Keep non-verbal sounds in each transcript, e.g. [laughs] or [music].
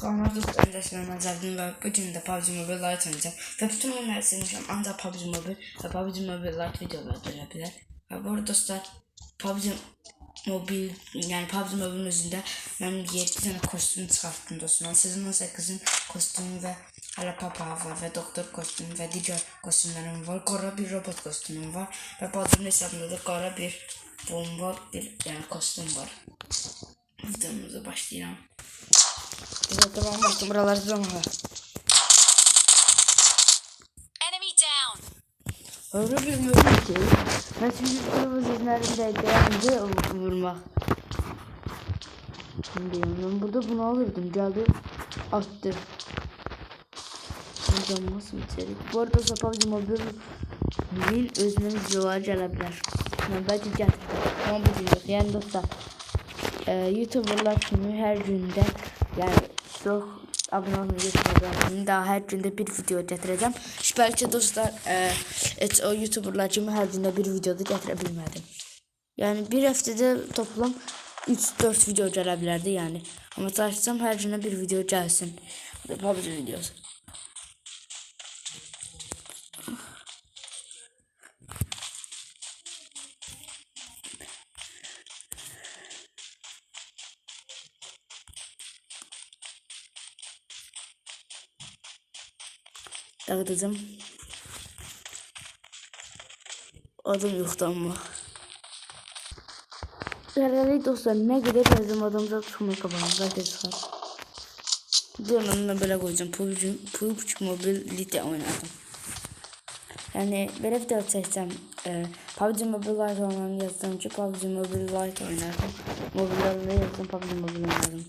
Sonra dostlar resmen Azadın ve bugün de PUBG Mobile Lite oynayacağım. Ve bütün oyunları silmişim ancak PUBG Mobile ve PUBG Mobile Lite videolar görebilir. Ve bu arada dostlar PUBG Mobile yani PUBG Mobile'in özünde ben 7 tane kostüm çıkarttım dostlar. Sizin 8'in kostümü ve hala papa var ve doktor kostümü ve diğer kostümlerim var. Kara bir robot kostümüm var. Ve PUBG'nin hesabında da kara bir bomba bir yani kostüm var. Videomuza başlayalım. Güzel tamam tamam. Enemy down. Öyle bilmiyorum ki. Ben şimdi kırmızı izlerinde değerli vurmak. Şimdi ben burada bunu alırdım. Geldi attı. Buradan nasıl içerik? Bu arada Sapancı Mobil'in özüne videolar gelebilir. Yani belki gel. Ama bu. Yani dostlar. E, YouTuberlar kimi her günde yani çok abone olmayı daha her günde bir video getireceğim. Belki dostlar e, et, o YouTuberlar kimi her günde bir videoda getirebilmedim. Yani bir haftada toplam 3-4 video gelebilirdi yani. Ama çalışsam her güne bir video gelsin. PUBG videosu. Dağıtacağım. Adım yoktu ama. Herhalde dostlar ne kadar yazım adamda tutma kapanı. Zaten çıkar. Diyorum böyle koyacağım. PUBG, PUBG Mobility oynadım. Yani böyle video çeksem e, PUBG Mobile Lite oynarım yazsam ki PUBG Mobile Lite oynardım. Mobillerle yazsam PUBG Mobile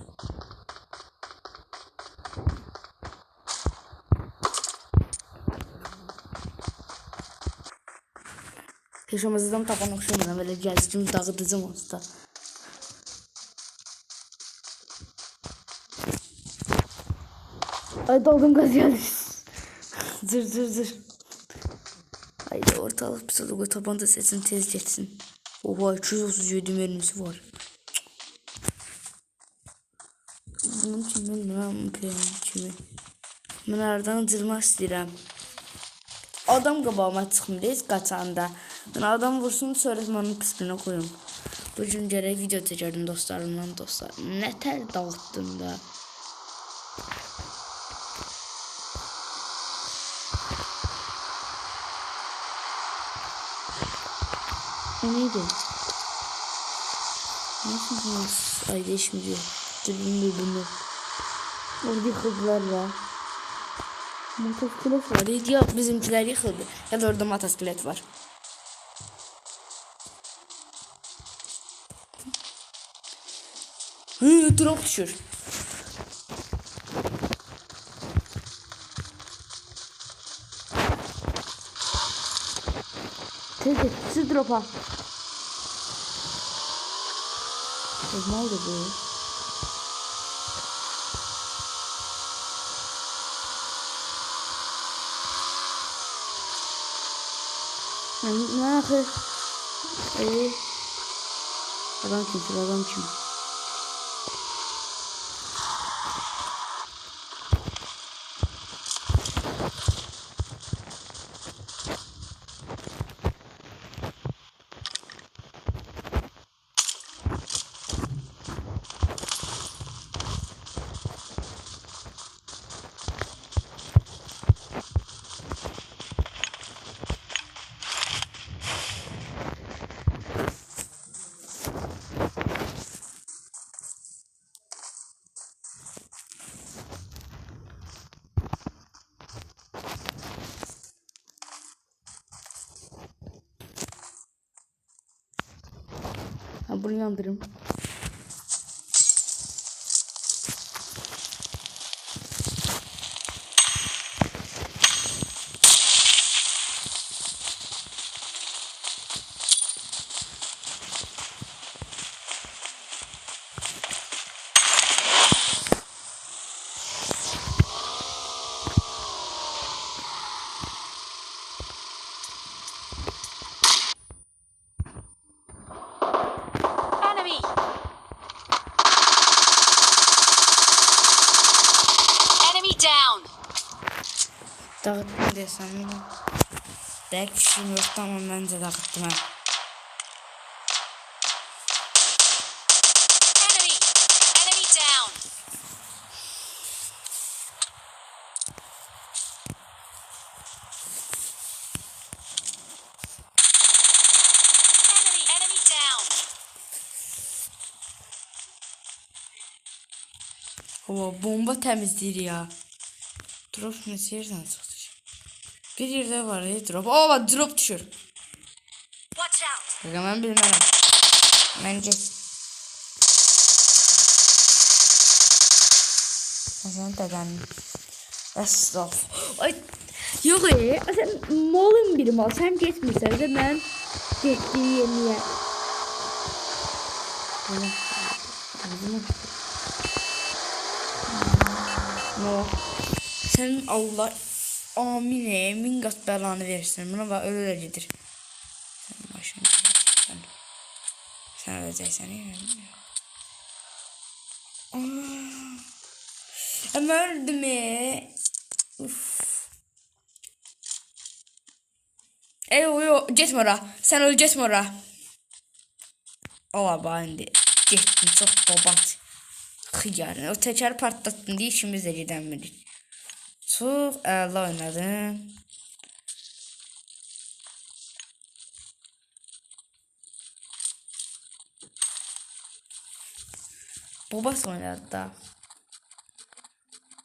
oynardım. Yaşamazdan tapan okşamadan böyle gezdim dağıtıcım olsa. Ay daldım gaz geldi. [laughs] zır zır zır. Haydi ortalık psikolog tabanca sesini tez geçsin. Oha 237 mermisi var. Bunun kimi lan benim kimi. Ben aradan cırmaq istəyirəm. Adam qabağıma çıxmayız qaçanda. Ben adam vursun sonra onun pisliğine koyum. Bugün gerek video çekerdim dostlarımla dostlar. Ne ter dağıttım da. O neydi? Nasıl nasıl? Ay değişmiyor. Dürbün dürbünü. Orada yıkıldılar ya. Motosiklet var. Ya bizimkiler yıkıldı. Ya da orada motosiklet var. Hı, drop düşür. Teyze siz drop'a. Ne oldu bu? Ne yapıyor? Ee, adam kim? Adam kim? Ha bunu yandırım. Dağıttım desem mi? Dek kişiyim yok tamam bence dağıttım ha. Ama bomba temizleyir ya. Drop ne yerden çıktı? Bir yerde var ya drop. Aa bak drop düşür. Watch out! Kanka ben bilmem. Bence. Sen deden. Estağf. Ay. Yok e, sen malın biri mal. Sen geçmişsen de ben geçtiği yerine. No. Sen Allah amin e, min kat belanı versin. Buna bak öyle gidir. Sen başını sen. Sen öleceksen iyi Ama öldüm e. Uf. Ey o yo gitme ora. Sen öl gitme ora. Ola bak indi. Getdin çox babat. Xiyarın. O təkər partlatdın deyə işimiz də gedənmirik. Çox əla oynadın. Babas oynadı da.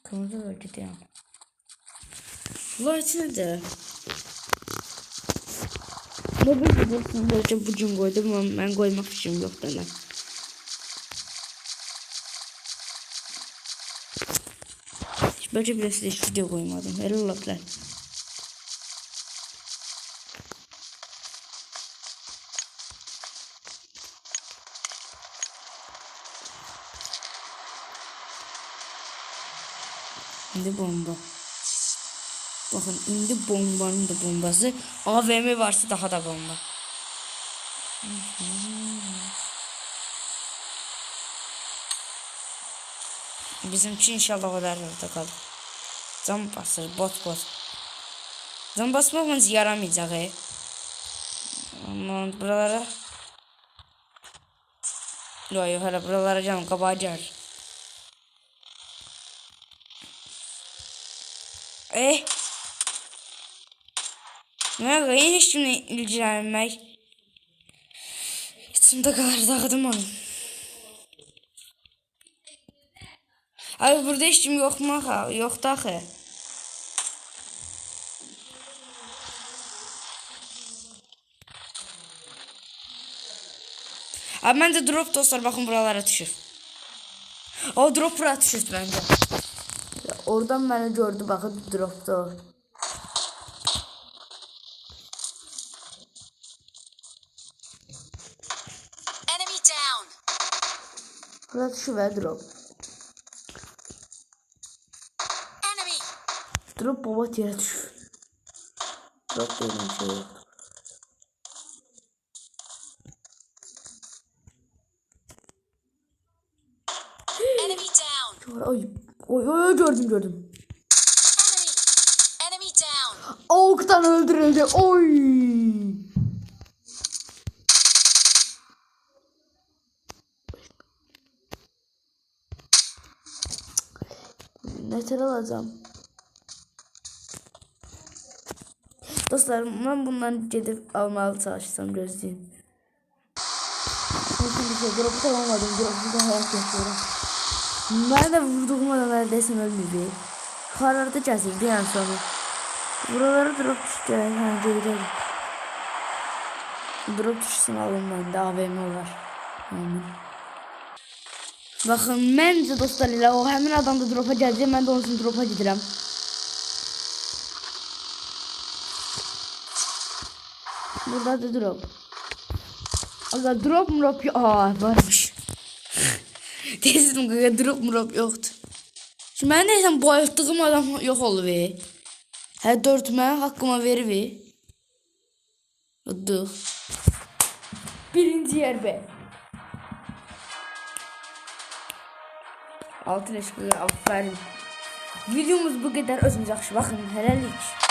Kırmızı bölgede yani. Light nedir? Bu bir videosunu böylece bugün koydum ama ben koymak için yok da Böylece bir size hiç video koymadım. Helal olsun. Şimdi bomba. Bakın indi bombanın da bombası. AVM varsa daha da bomba. Bizimki inşallah o kadar orada kalır. Can basır, bot bot. Can basmamız yaramayacak e. Aman buralara. Yok yok hala buralara canım kabacar. Eh. Ne hiç şimdi ilgilenmek. İçimde kadar dağıdım onu. Abi burada hiç kim yok mu? Yok da ki. Abi bence drop dostlar bakın buralara düşür. O drop buraya düşür bence. Oradan beni gördü bakın dropta o. Enemy down! Buraya düşür ve drop. Drop baba yere düşür. Drop dediğim şey yok. Ay, oy, oy, gördüm gördüm. Avuktan öldürüldü. Oy. Neler alacağım? Dostlarım ben bundan gidip almalı çalışsam gözleyeyim. Nasıl bir şey drop'u tamamladım. Drop'u da hayat yaşıyorum. Ben de vurduğum neredeyse ölmedi. Karardı kesildi yani sonu. Buralara drop düştü. Ha geride. Drop düşsün alın bende AVM var. Amin. Bakın məncə dostlar elə o həmin adam da dropa gələcək, mən də onun üçün dropa gedirəm. Burada da drop. Aga drop drop yok. Aa varmış. [laughs] Dedim gaga drop drop yoktu. Şimdi ben neysem bayılttığım adam yok olup. Hə 4 mən haqqıma verib. Udduq. Birinci yer be. Altın eşkıya aferin. Videomuz bu qədər. Özünüzə yaxşı baxın. Hələlik.